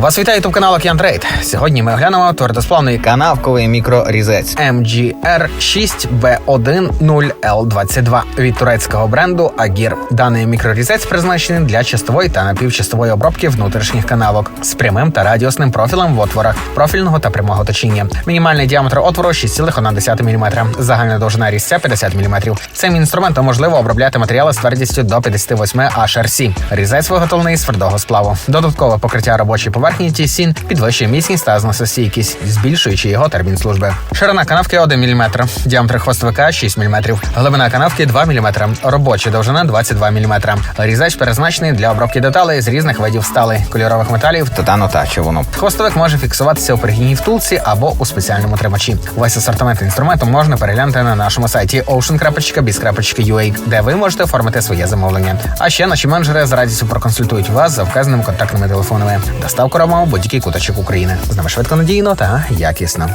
Вас вітає ютуб канал Океан Трейд. Сьогодні ми оглянемо твердосплавний канавковий мікрорізець MGR 6B10L22 від турецького бренду Agir. Даний мікрорізець призначений для чистової та напівчистової обробки внутрішніх канавок з прямим та радіусним профілем в отворах профільного та прямого точіння. Мінімальний діаметр отвору 6,1 мм. Загальна довжина різця 50 мм. Цим інструментом можливо обробляти матеріали з твердістю до 58 HRC. Різець виготовлений з твердого сплаву. Додаткове покриття робочої поверхні тісін підвищує міцність та зносостійкість, збільшуючи його термін служби. Ширина канавки 1 мм, діаметр хвостовика 6 мм, глибина канавки 2 мм, робоча довжина 22 мм. Різач перезначений для обробки деталей з різних видів стали, кольорових металів, титану та човуну. Хвостовик може фіксуватися у пригінній втулці або у спеціальному тримачі. Весь асортимент інструменту можна переглянути на нашому сайті ocean.biz.ua, де ви можете оформити своє замовлення. А ще наші менеджери з радістю проконсультують вас за вказаними контактними телефонами. Доставку в будь-який куточок України. З нами швидко надійно та якісно.